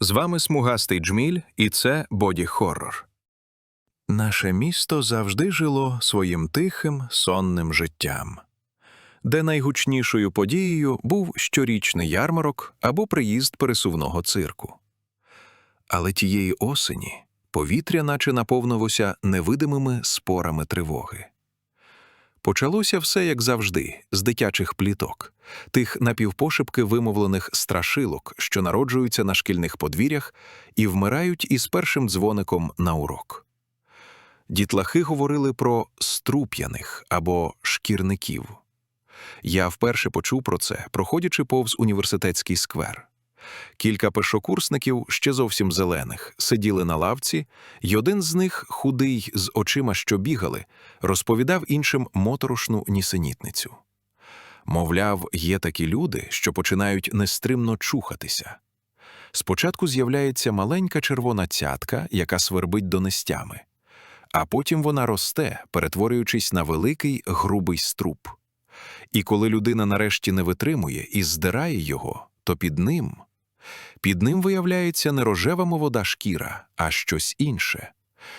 З вами смугастий джміль, і це боді хоррор. Наше місто завжди жило своїм тихим, сонним життям, де найгучнішою подією був щорічний ярмарок або приїзд пересувного цирку. Але тієї осені повітря наче наповнилося невидимими спорами тривоги. Почалося все як завжди, з дитячих пліток, тих напівпошепки вимовлених страшилок, що народжуються на шкільних подвір'ях і вмирають із першим дзвоником на урок. Дітлахи говорили про струп'яних або шкірників. Я вперше почув про це, проходячи повз університетський сквер. Кілька першокурсників, ще зовсім зелених, сиділи на лавці, й один з них, худий з очима, що бігали, розповідав іншим моторошну нісенітницю. Мовляв, є такі люди, що починають нестримно чухатися. Спочатку з'являється маленька червона цятка, яка свербить донестями, а потім вона росте, перетворюючись на великий грубий струп. І коли людина нарешті не витримує і здирає його, то під ним під ним виявляється не рожева молода шкіра, а щось інше,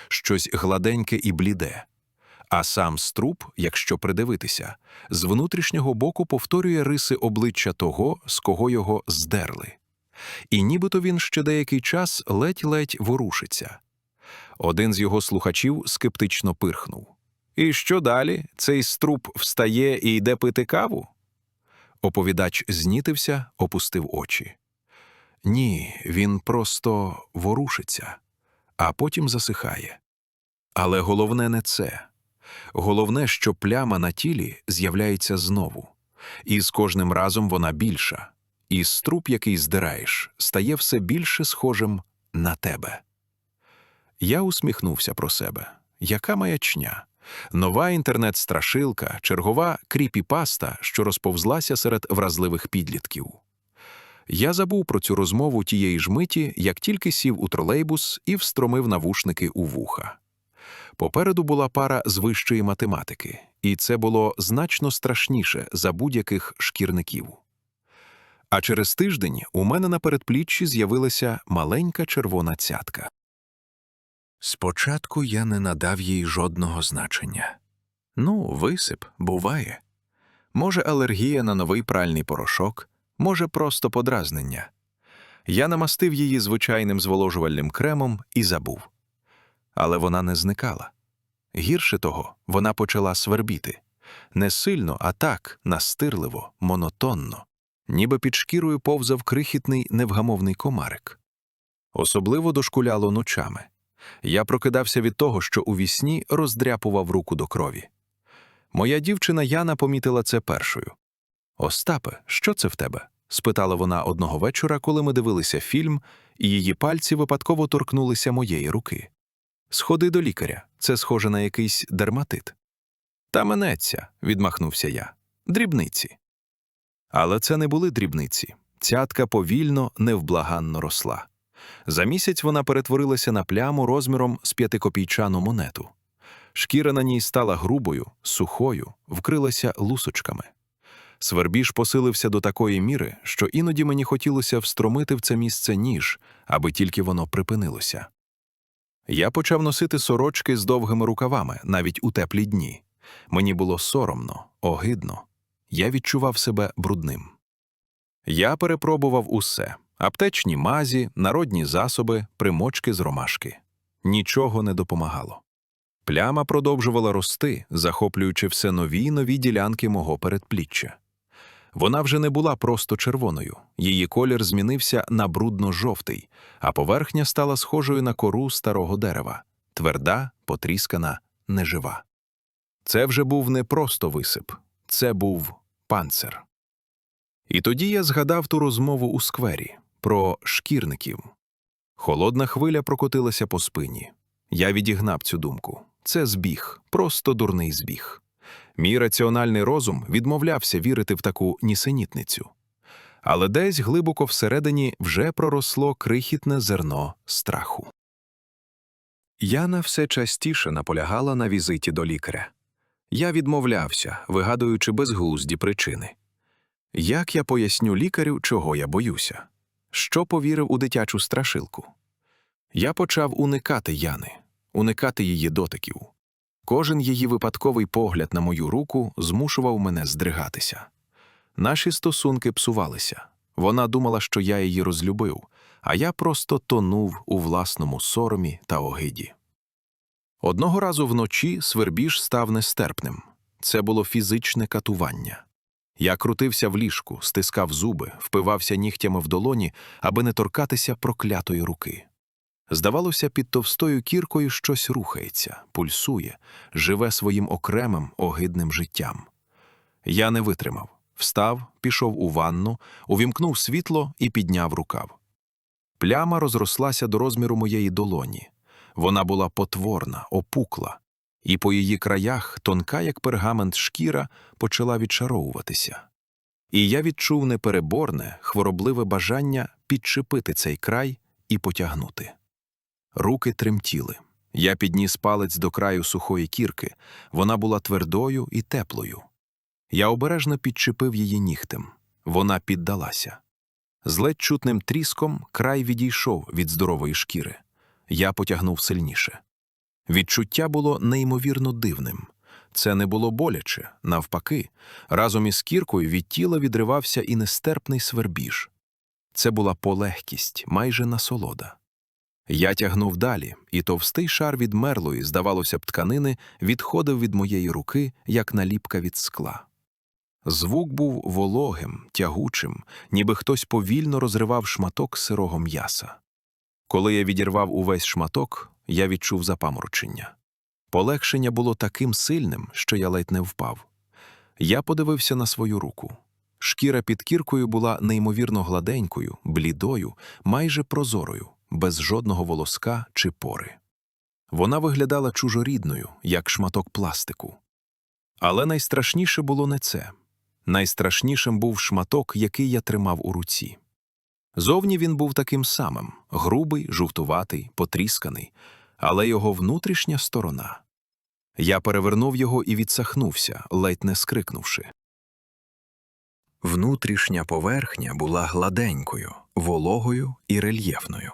щось гладеньке і бліде. А сам струп, якщо придивитися, з внутрішнього боку повторює риси обличчя того, з кого його здерли. І нібито він ще деякий час ледь-ледь ворушиться. Один з його слухачів скептично пирхнув. І що далі? Цей струп встає і йде пити каву? Оповідач знітився, опустив очі. Ні, він просто ворушиться, а потім засихає. Але головне не це. Головне, що пляма на тілі з'являється знову, і з кожним разом вона більша, і струп, який здираєш, стає все більше схожим на тебе. Я усміхнувся про себе. Яка маячня? Нова інтернет-страшилка, чергова кріпіпаста, що розповзлася серед вразливих підлітків. Я забув про цю розмову тієї ж миті, як тільки сів у тролейбус і встромив навушники у вуха. Попереду була пара з вищої математики, і це було значно страшніше за будь-яких шкірників. А через тиждень у мене на передпліччі з'явилася маленька червона цятка. Спочатку я не надав їй жодного значення. Ну, висип, буває. Може, алергія на новий пральний порошок, може, просто подразнення. Я намастив її звичайним зволожувальним кремом і забув. Але вона не зникала. Гірше того, вона почала свербіти. Не сильно, а так, настирливо, монотонно, ніби під шкірою повзав крихітний невгамовний комарик. Особливо дошкуляло ночами. Я прокидався від того, що у вісні роздряпував руку до крові. Моя дівчина Яна помітила це першою. Остапе, що це в тебе? спитала вона одного вечора, коли ми дивилися фільм, і її пальці випадково торкнулися моєї руки. Сходи до лікаря, це схоже на якийсь дерматит. Та минеться, відмахнувся я. Дрібниці. Але це не були дрібниці. Цятка повільно, невблаганно росла. За місяць вона перетворилася на пляму розміром з п'ятикопійчану монету. Шкіра на ній стала грубою, сухою, вкрилася лусочками. Свербіж посилився до такої міри, що іноді мені хотілося встромити в це місце ніж, аби тільки воно припинилося. Я почав носити сорочки з довгими рукавами навіть у теплі дні. Мені було соромно, огидно. Я відчував себе брудним. Я перепробував усе аптечні мазі, народні засоби, примочки з ромашки. Нічого не допомагало. Пляма продовжувала рости, захоплюючи все нові й нові ділянки мого передпліччя. Вона вже не була просто червоною, її колір змінився на брудно-жовтий, а поверхня стала схожою на кору старого дерева тверда, потріскана, нежива. Це вже був не просто висип, це був панцир. І тоді я згадав ту розмову у сквері про шкірників. Холодна хвиля прокотилася по спині. Я відігнав цю думку. Це збіг, просто дурний збіг. Мій раціональний розум відмовлявся вірити в таку нісенітницю. Але десь глибоко всередині вже проросло крихітне зерно страху. Яна все частіше наполягала на візиті до лікаря. Я відмовлявся, вигадуючи безглузді причини. Як я поясню лікарю, чого я боюся? що повірив у дитячу страшилку. Я почав уникати Яни, уникати її дотиків. Кожен її випадковий погляд на мою руку змушував мене здригатися. Наші стосунки псувалися. Вона думала, що я її розлюбив, а я просто тонув у власному соромі та огиді. Одного разу вночі свербіж став нестерпним. Це було фізичне катування. Я крутився в ліжку, стискав зуби, впивався нігтями в долоні, аби не торкатися проклятої руки. Здавалося, під товстою кіркою щось рухається, пульсує, живе своїм окремим огидним життям. Я не витримав, встав, пішов у ванну, увімкнув світло і підняв рукав. Пляма розрослася до розміру моєї долоні. Вона була потворна, опукла, і по її краях тонка, як пергамент шкіра, почала відчаровуватися. І я відчув непереборне, хворобливе бажання підчепити цей край і потягнути. Руки тремтіли. Я підніс палець до краю сухої кірки, вона була твердою і теплою. Я обережно підчепив її нігтем. Вона піддалася. З ледь чутним тріском край відійшов від здорової шкіри. Я потягнув сильніше. Відчуття було неймовірно дивним. Це не було боляче, навпаки, разом із кіркою від тіла відривався і нестерпний свербіж. Це була полегкість, майже насолода. Я тягнув далі, і товстий шар від мерлої, здавалося б, тканини відходив від моєї руки, як наліпка від скла. Звук був вологим, тягучим, ніби хтось повільно розривав шматок сирого м'яса. Коли я відірвав увесь шматок, я відчув запаморочення. Полегшення було таким сильним, що я ледь не впав. Я подивився на свою руку. Шкіра під кіркою була неймовірно гладенькою, блідою, майже прозорою, без жодного волоска чи пори. Вона виглядала чужорідною, як шматок пластику. Але найстрашніше було не це. Найстрашнішим був шматок, який я тримав у руці. Зовні він був таким самим грубий, жовтуватий, потрісканий, але його внутрішня сторона. Я перевернув його і відсахнувся, ледь не скрикнувши. Внутрішня поверхня була гладенькою, вологою і рельєфною.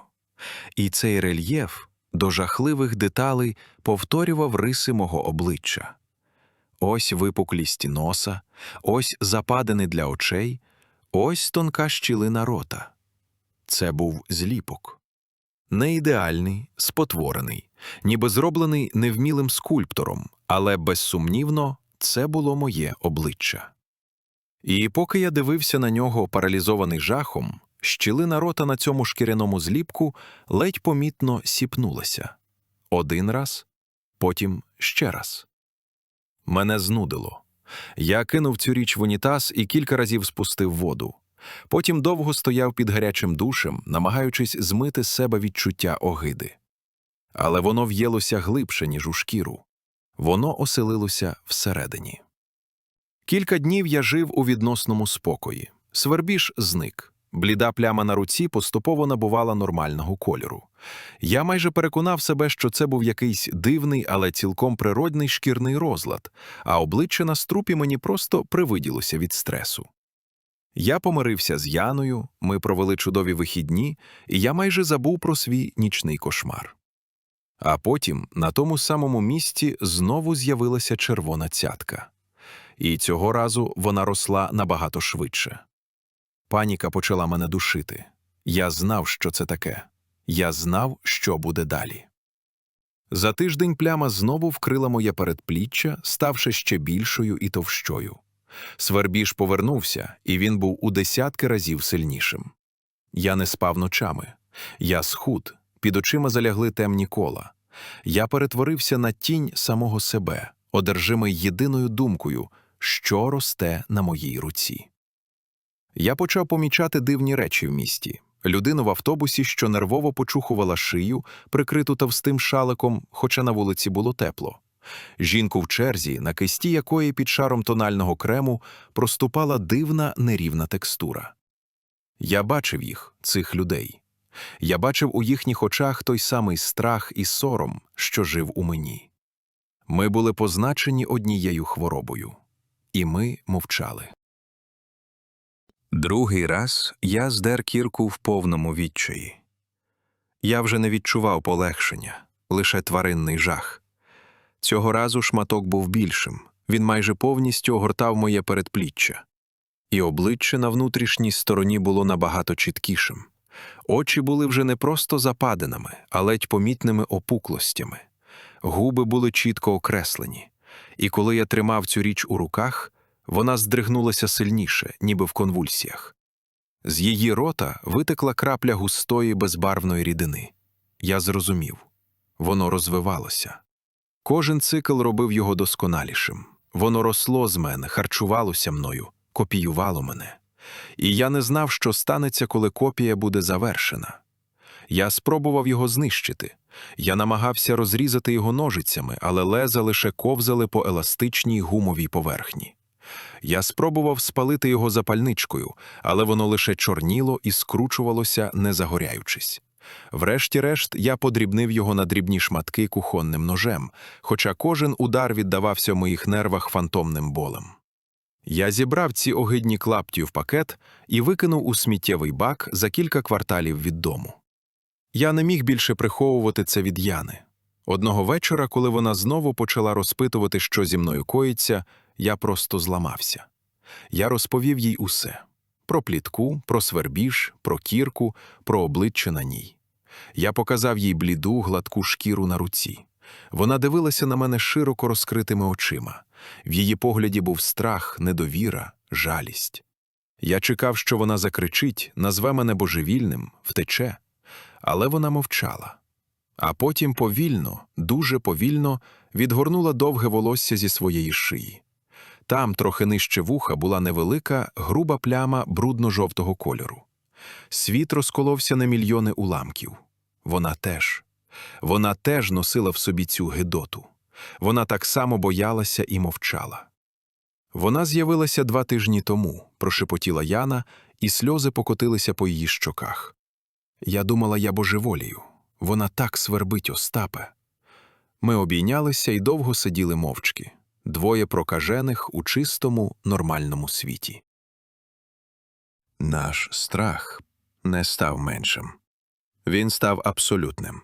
І цей рельєф до жахливих деталей повторював риси мого обличчя. Ось випуклість носа, ось западини для очей, ось тонка щілина рота. Це був зліпок. Не ідеальний, спотворений, ніби зроблений невмілим скульптором, але безсумнівно це було моє обличчя. І поки я дивився на нього, паралізований жахом, щілина рота на цьому шкіряному зліпку ледь помітно сіпнулася. Один раз, потім ще раз. Мене знудило. Я кинув цю річ в унітаз і кілька разів спустив воду. Потім довго стояв під гарячим душем, намагаючись змити з себе відчуття огиди. Але воно в'єлося глибше, ніж у шкіру. Воно оселилося всередині. Кілька днів я жив у відносному спокої. Свербіж зник. Бліда пляма на руці поступово набувала нормального кольору. Я майже переконав себе, що це був якийсь дивний, але цілком природний шкірний розлад, а обличчя на струпі мені просто привиділося від стресу. Я помирився з Яною, ми провели чудові вихідні, і я майже забув про свій нічний кошмар. А потім на тому самому місці знову з'явилася червона цятка. І цього разу вона росла набагато швидше. Паніка почала мене душити. Я знав, що це таке. Я знав, що буде далі. За тиждень пляма знову вкрила моє передпліччя, ставши ще більшою і товщою. Свербіж повернувся, і він був у десятки разів сильнішим. Я не спав ночами. Я схуд, під очима залягли темні кола. Я перетворився на тінь самого себе, одержимий єдиною думкою, що росте на моїй руці. Я почав помічати дивні речі в місті. Людину в автобусі, що нервово почухувала шию, прикриту товстим шаликом, хоча на вулиці було тепло. Жінку в черзі, на кисті якої під шаром тонального крему проступала дивна нерівна текстура. Я бачив їх, цих людей. Я бачив у їхніх очах той самий страх і сором, що жив у мені. Ми були позначені однією хворобою, і ми мовчали. Другий раз я здер кірку в повному відчаї. Я вже не відчував полегшення, лише тваринний жах. Цього разу шматок був більшим, він майже повністю огортав моє передпліччя. І обличчя на внутрішній стороні було набагато чіткішим. Очі були вже не просто западинами, а ледь помітними опуклостями. Губи були чітко окреслені, і коли я тримав цю річ у руках, вона здригнулася сильніше, ніби в конвульсіях. З її рота витекла крапля густої безбарвної рідини. Я зрозумів воно розвивалося. Кожен цикл робив його досконалішим. Воно росло з мене, харчувалося мною, копіювало мене. І я не знав, що станеться, коли копія буде завершена. Я спробував його знищити. Я намагався розрізати його ножицями, але леза лише ковзали по еластичній гумовій поверхні. Я спробував спалити його запальничкою, але воно лише чорніло і скручувалося, не загоряючись. Врешті-решт, я подрібнив його на дрібні шматки кухонним ножем, хоча кожен удар віддавався в моїх нервах фантомним болем. Я зібрав ці огидні клапті в пакет і викинув у сміттєвий бак за кілька кварталів від дому. Я не міг більше приховувати це від Яни. Одного вечора, коли вона знову почала розпитувати, що зі мною коїться, я просто зламався. Я розповів їй усе про плітку, про свербіж, про кірку, про обличчя на ній. Я показав їй бліду, гладку шкіру на руці. Вона дивилася на мене широко розкритими очима. В її погляді був страх, недовіра, жалість. Я чекав, що вона закричить, назве мене божевільним, втече, але вона мовчала. А потім повільно, дуже повільно відгорнула довге волосся зі своєї шиї. Там, трохи нижче вуха, була невелика, груба пляма брудно-жовтого кольору. Світ розколовся на мільйони уламків. Вона теж. Вона теж носила в собі цю гидоту. Вона так само боялася і мовчала. Вона з'явилася два тижні тому, прошепотіла Яна, і сльози покотилися по її щоках. Я думала, я божеволію. Вона так свербить Остапе. Ми обійнялися і довго сиділи мовчки, двоє прокажених у чистому, нормальному світі. Наш страх не став меншим. Він став абсолютним.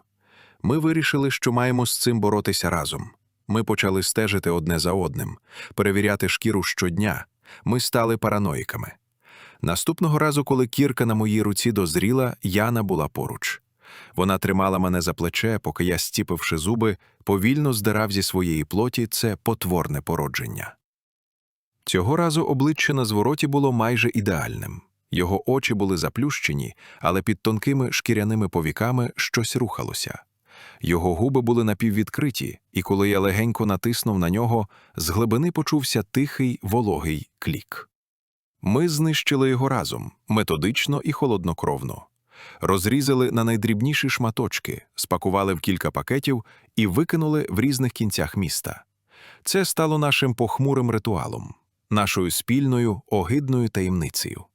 Ми вирішили, що маємо з цим боротися разом. Ми почали стежити одне за одним, перевіряти шкіру щодня. Ми стали параноїками. Наступного разу, коли кірка на моїй руці дозріла, Яна була поруч. Вона тримала мене за плече, поки я, стіпивши зуби, повільно здирав зі своєї плоті це потворне породження. Цього разу обличчя на звороті було майже ідеальним. Його очі були заплющені, але під тонкими шкіряними повіками щось рухалося. Його губи були напіввідкриті, і коли я легенько натиснув на нього, з глибини почувся тихий вологий клік. Ми знищили його разом, методично і холоднокровно. Розрізали на найдрібніші шматочки, спакували в кілька пакетів і викинули в різних кінцях міста. Це стало нашим похмурим ритуалом, нашою спільною огидною таємницею.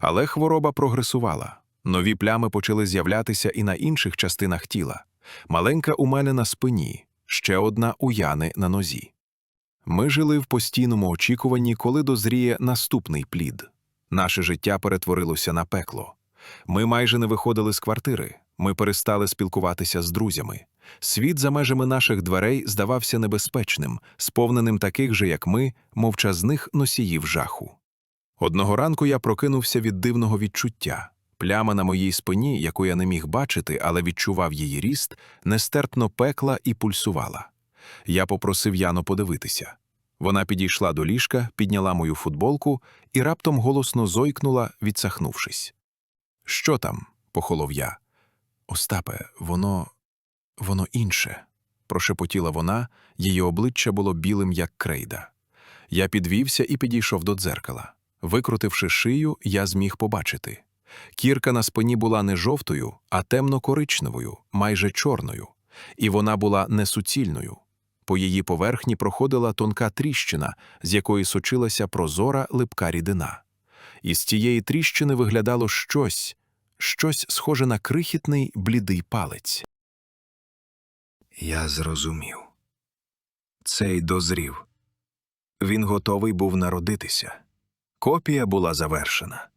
Але хвороба прогресувала. Нові плями почали з'являтися і на інших частинах тіла. Маленька у мене на спині, ще одна у Яни на нозі. Ми жили в постійному очікуванні, коли дозріє наступний плід. Наше життя перетворилося на пекло. Ми майже не виходили з квартири, ми перестали спілкуватися з друзями. Світ за межами наших дверей здавався небезпечним, сповненим таких же, як ми, мовчазних носіїв жаху. Одного ранку я прокинувся від дивного відчуття. Пляма на моїй спині, яку я не міг бачити, але відчував її ріст, нестерпно пекла і пульсувала. Я попросив Яну подивитися. Вона підійшла до ліжка, підняла мою футболку і раптом голосно зойкнула, відсахнувшись. Що там? похолов я. Остапе, воно. воно інше. прошепотіла вона, її обличчя було білим, як крейда. Я підвівся і підійшов до дзеркала. Викрутивши шию, я зміг побачити. Кірка на спині була не жовтою, а темно-коричневою, майже чорною, і вона була не суцільною. По її поверхні проходила тонка тріщина, з якої сочилася прозора липка рідина. Із цієї тріщини виглядало щось, щось схоже на крихітний блідий палець. Я зрозумів. Цей дозрів. Він готовий був народитися. Копія була завершена.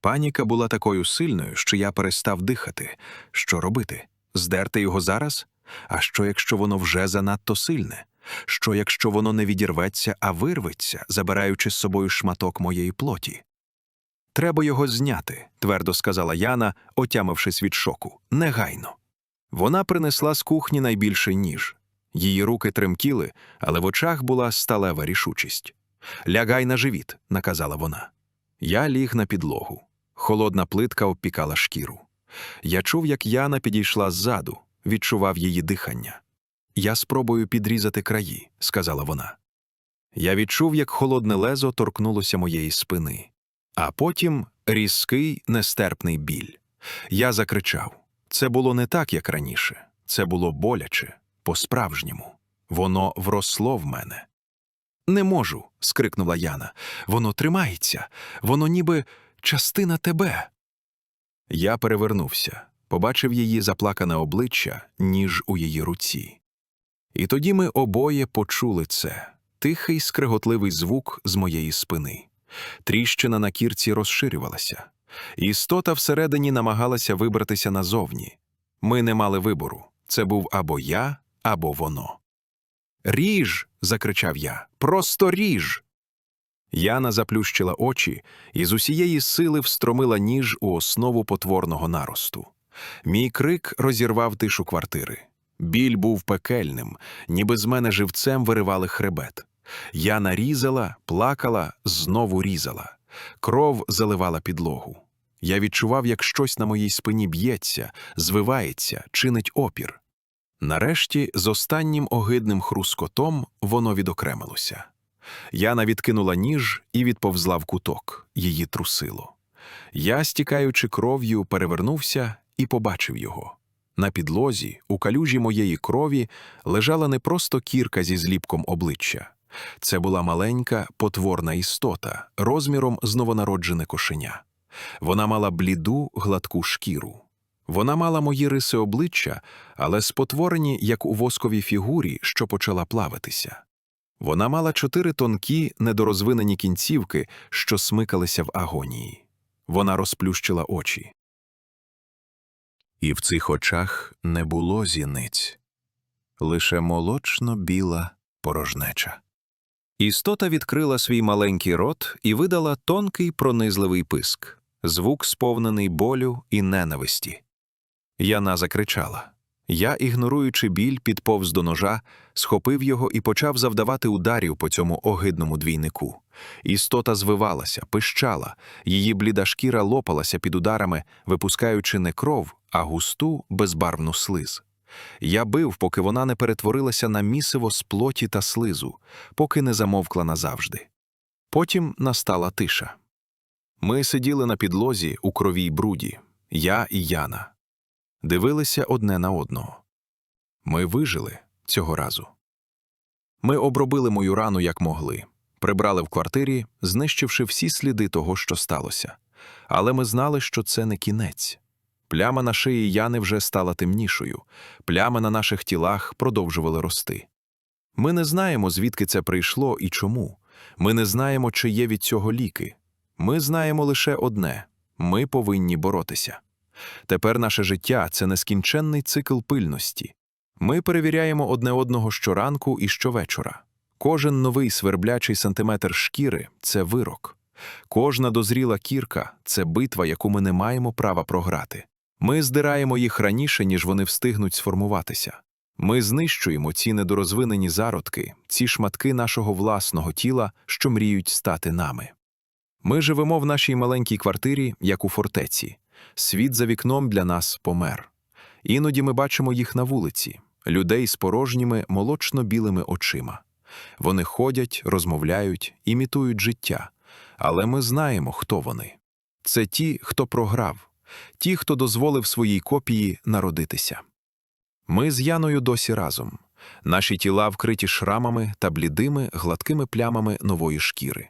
Паніка була такою сильною, що я перестав дихати. Що робити? Здерти його зараз? А що, якщо воно вже занадто сильне? Що, якщо воно не відірветься, а вирветься, забираючи з собою шматок моєї плоті? Треба його зняти, твердо сказала Яна, отямившись від шоку. Негайно. Вона принесла з кухні найбільший ніж. Її руки тремтіли, але в очах була сталева рішучість. Лягай на живіт, наказала вона. Я ліг на підлогу. Холодна плитка обпікала шкіру. Я чув, як Яна підійшла ззаду, відчував її дихання. Я спробую підрізати краї, сказала вона. Я відчув, як холодне лезо торкнулося моєї спини, а потім різкий, нестерпний біль. Я закричав. Це було не так, як раніше. Це було боляче, по-справжньому. Воно вросло в мене. Не можу. скрикнула Яна. Воно тримається, воно ніби частина тебе. Я перевернувся, побачив її заплакане обличчя, ніж у її руці. І тоді ми обоє почули це тихий скриготливий звук з моєї спини. Тріщина на кірці розширювалася. Істота всередині намагалася вибратися назовні. Ми не мали вибору це був або я, або воно. Ріж. закричав я. Просто ріж. Яна заплющила очі і з усієї сили встромила ніж у основу потворного наросту. Мій крик розірвав тишу квартири. Біль був пекельним, ніби з мене живцем виривали хребет. Яна різала, плакала, знову різала. Кров заливала підлогу. Я відчував, як щось на моїй спині б'ється, звивається, чинить опір. Нарешті, з останнім огидним хрускотом воно відокремилося. Яна відкинула ніж і відповзла в куток, її трусило. Я, стікаючи кров'ю, перевернувся і побачив його. На підлозі, у калюжі моєї крові, лежала не просто кірка зі зліпком обличчя. Це була маленька, потворна істота, розміром з кошеня. Вона мала бліду, гладку шкіру. Вона мала мої риси обличчя, але спотворені, як у восковій фігурі, що почала плавитися. Вона мала чотири тонкі, недорозвинені кінцівки, що смикалися в агонії. Вона розплющила очі. І в цих очах не було зіниць, лише молочно-біла порожнеча. Істота відкрила свій маленький рот і видала тонкий пронизливий писк, звук сповнений болю і ненависті. Яна закричала. Я, ігноруючи біль, підповз до ножа, схопив його і почав завдавати ударів по цьому огидному двійнику. Істота звивалася, пищала, її бліда шкіра лопалася під ударами, випускаючи не кров, а густу, безбарвну слиз. Я бив, поки вона не перетворилася на місиво з плоті та слизу, поки не замовкла назавжди. Потім настала тиша. Ми сиділи на підлозі у кровій бруді, я і Яна. Дивилися одне на одного. Ми вижили цього разу. Ми обробили мою рану як могли, прибрали в квартирі, знищивши всі сліди того, що сталося. Але ми знали, що це не кінець. Пляма на шиї Яни вже стала темнішою, плями на наших тілах продовжували рости. Ми не знаємо, звідки це прийшло і чому. Ми не знаємо, чи є від цього ліки. Ми знаємо лише одне ми повинні боротися. Тепер наше життя це нескінченний цикл пильності. Ми перевіряємо одне одного щоранку і щовечора. Кожен новий сверблячий сантиметр шкіри це вирок. Кожна дозріла кірка це битва, яку ми не маємо права програти. Ми здираємо їх раніше, ніж вони встигнуть сформуватися. Ми знищуємо ці недорозвинені зародки, ці шматки нашого власного тіла, що мріють стати нами. Ми живемо в нашій маленькій квартирі, як у фортеці. Світ за вікном для нас помер. Іноді ми бачимо їх на вулиці, людей з порожніми молочно-білими очима. Вони ходять, розмовляють, імітують життя, але ми знаємо, хто вони. Це ті, хто програв, ті, хто дозволив своїй копії народитися. Ми з Яною досі разом. Наші тіла вкриті шрамами та блідими, гладкими плямами нової шкіри.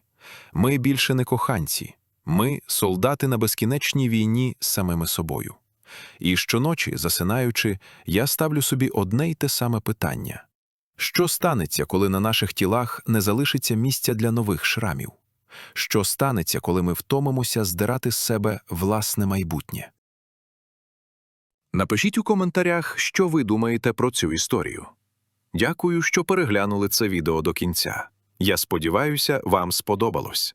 Ми більше не коханці, ми солдати на безкінечній війні з самими собою. І щоночі, засинаючи, я ставлю собі одне й те саме питання що станеться, коли на наших тілах не залишиться місця для нових шрамів? що станеться, коли ми втомимося здирати з себе власне майбутнє. Напишіть у коментарях, що ви думаєте про цю історію. Дякую, що переглянули це відео до кінця. Я сподіваюся, вам сподобалось.